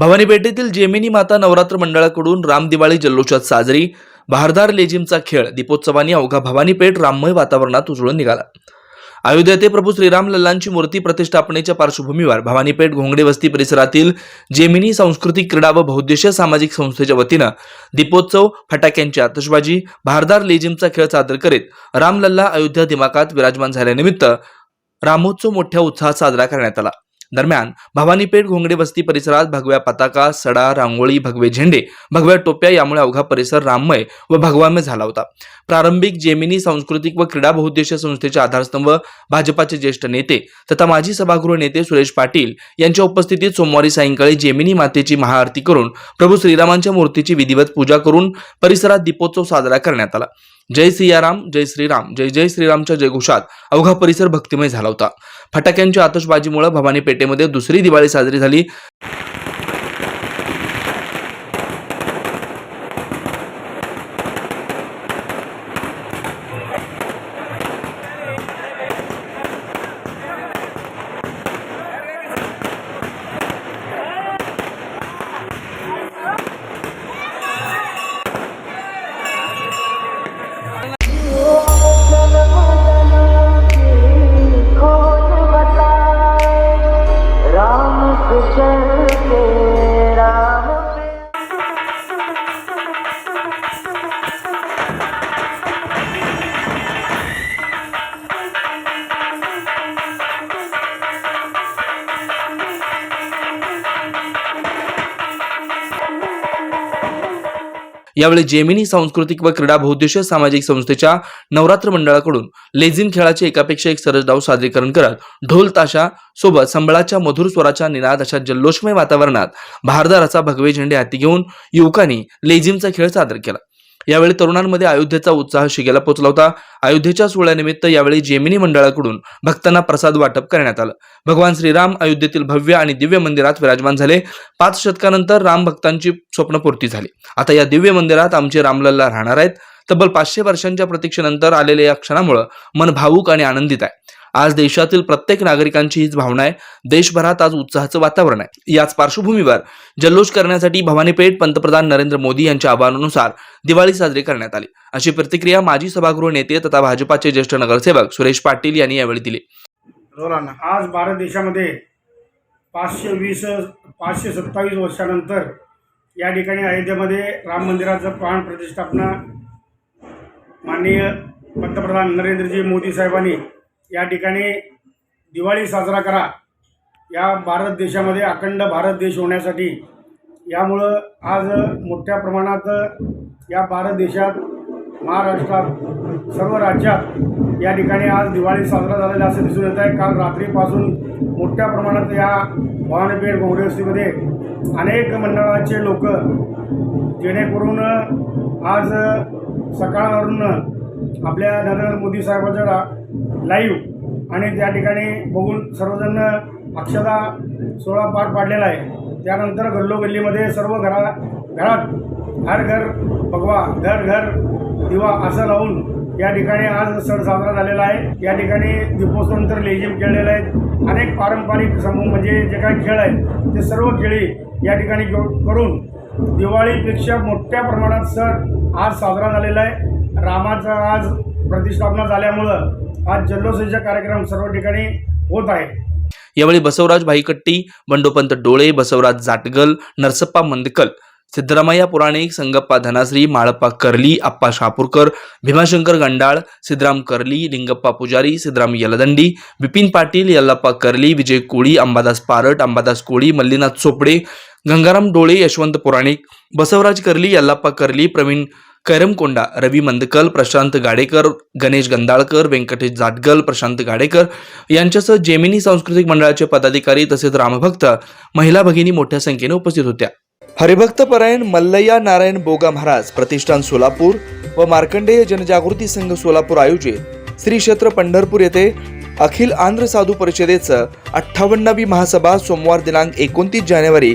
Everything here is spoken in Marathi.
भवानी पेठेतील जेमिनी माता नवरात्र मंडळाकडून राम दिवाळी जल्लोषात साजरी. बहारदार लेझिमचा खेळ दीपोत्सवानी अवघा भवानी पेठ राममय वातावरणात उजळून निघाला. अयोध्या ते प्रभू श्रीराम लल्लांची मूर्ती प्रतिष्ठापनेच्या पार्श्वभूमीवर भवानीपेठ घोंगडे वस्ती परिसरातील जेमिनी सांस्कृतिक क्रीडा व बहुद्देशीय सामाजिक संस्थेच्या वतीनं दीपोत्सव फटाक्यांची आतषबाजी भारदार लेझिमचा खेळ सादर करीत रामलल्ला अयोध्या दिमाकात विराजमान झाल्यानिमित्त रामोत्सव मोठ्या उत्साहात साजरा करण्यात आला. दरम्यान भवानीपेठ घोंगडे वस्ती परिसरात भगव्या पताका सडा रांगोळी भगवे झेंडे भगव्या टोप्या यामुळे अवघा परिसर राममय व भगवामय झाला होता. प्रारंभिक जेमिनी सांस्कृतिक व क्रीडा बहुद्देशीय संस्थेचे आधारस्तंभ भाजपाचे ज्येष्ठ नेते तथा माजी सभागृह नेते सुरेश पाटील यांच्या उपस्थितीत सोमवारी सायंकाळी जेमिनी मातेची महाआरती करून प्रभू श्रीरामांच्या मूर्तीची विधिवत पूजा करून परिसरात दीपोत्सव साजरा करण्यात आला. जय सियाराम जय श्रीराम जय जय श्रीरामच्या जयघोषात अवघा परिसर भक्तिमय झाला होता. फटाक्यांच्या आतषबाजीमुळे भवानी पेठेमध्ये दुसरी दिवाळी साजरी झाली. यावेळी जेमिनी सांस्कृतिक व क्रीडा बहुद्देशीय सामाजिक संस्थेच्या नवरात्र मंडळाकडून लेझिम खेळाचे एकापेक्षा एक सरस डाव सादरीकरण करत ढोल ताशा सोबत संबळाच्या मधुर स्वराच्या निनाद अशा जल्लोषमय वातावरणात भारदाराचा भगवे झेंडे हाती घेऊन युवकांनी लेझिमचा खेळ सादर केला. यावेळी तरुणांमध्ये अयोध्येचा उत्साह शिगेला पोचला होता. अयोध्येच्या सोहळ्यानिमित्त यावेळी जेमिनी मंडळाकडून भक्तांना प्रसाद वाटप करण्यात आलं. भगवान श्रीराम अयोध्येतील भव्य आणि दिव्य मंदिरात विराजमान झाले. पाच शतकानंतर राम भक्तांची स्वप्नपूर्ती झाली. आता या दिव्य मंदिरात आमचे रामलल्ला राहणार आहेत. तब्बल पाचशे वर्षांच्या प्रतीक्षेनंतर आलेल्या या क्षणामुळं मन भावूक आणि आनंदित आहे. आज देशातील प्रत्येक नागरिकांची हीच भावना आहे. देशभरात आज उत्साहाचं वातावरण आहे. याच पार्श्वभूमीवर जल्लोष करण्यासाठी भवानीपेठ पंतप्रधान नरेंद्र मोदी यांच्या आवाहनानुसार दिवाळी साजरी करण्यात आली. अशी प्रतिक्रिया माजी सभागृह नेते तथा भाजपाचे ज्येष्ठ नगरसेवक सुरेश पाटील यांनी यावेळी दिली. आज भारत देशामध्ये पाचशे वीस पाचशे सत्तावीस वर्षानंतर या ठिकाणी अयोध्येमध्ये राम मंदिराचं प्राण प्रतिष्ठापना माननीय पंतप्रधान नरेंद्रजी मोदी साहेबांनी या ठिकाणी दिवाळी साजरा करा. या भारत देशामध्ये अखंड भारत देश होण्यासाठी यामुळं आज मोठ्या प्रमाणात या भारत देशात महाराष्ट्रात सर्व राज्यात या ठिकाणी आज दिवाळी साजरा झालेला असं दिसून येत आहे. काल रात्रीपासून मोठ्या प्रमाणात या भवानपेठ गोंगडेवस्तीमध्ये अनेक मंडळाचे लोक जेणेकरून आज सकाळवरून आपल्या नरेंद्र मोदी साहेबांच्या लाईव्ह आणि त्या ठिकाणी बघून सर्वजण अक्षदा सोहळा पार पाडलेला आहे. त्यानंतर गल्लोगल्लीमध्ये सर्व घरा घरात हर घर भगवा घर घर दिवा असं लावून या ठिकाणी आज सण साजरा झालेला आहे. या ठिकाणी दीपोत्सवानंतर लेझिम खेळलेले आहेत. अनेक पारंपरिक समूह म्हणजे जे काही खेळ आहेत ते सर्व खेळी या ठिकाणी करून दिवाळीपेक्षा मोठ्या प्रमाणात सण आज साजरा झालेला आहे. रामाचा आज प्रतिष्ठापना झाल्यामुळं आज जल्लोषाचा कार्यक्रम सर्व ठिकाणी होत आहे यावेळी बसवराज भाईकट्टी बंडोपंत डोळे बसवराज जाटगल नरसप्पा मंदकल सिद्धरामय्या पुराणिक संगप्पा धनाश्री माळप्पा कर्ली आप्पा शापूरकर भीमाशंकर गंडाळ सिद्धराम कर्ली लिंगप्पा पुजारी सिद्धराम यलदंडी बिपिन पाटील यल्लाप्पा कर्ली विजय कोळी अंबादास पारट अंबादास कोळी मल्लीनाथ चोपडे गंगाराम डोळे यशवंत पुराणिक बसवराज कर्ली यल्लाप्पा कर्ली प्रवीण करमकोंडा रवी मंदकल प्रशांत गाडेकर गणेश गंधाळकर व्यंकटेश जाटगल प्रशांत गाडेकर यांच्यासह जेमिनी सांस्कृतिक मंडळाचे पदाधिकारी तसेच रामभक्त महिला भगिनी मोठ्या संख्येने उपस्थित होत्या. हरिभक्त परायण मल्लय्या नारायण बोगा महाराज प्रतिष्ठान सोलापूर व मार्कंडेय जनजागृती संघ सोलापूर आयोजित श्री क्षेत्र पंढरपूर येथे अखिल आंध्र साधू परिषदेचं अठ्ठावन्नावी महासभा सोमवार दिनांक एकोणतीस जानेवारी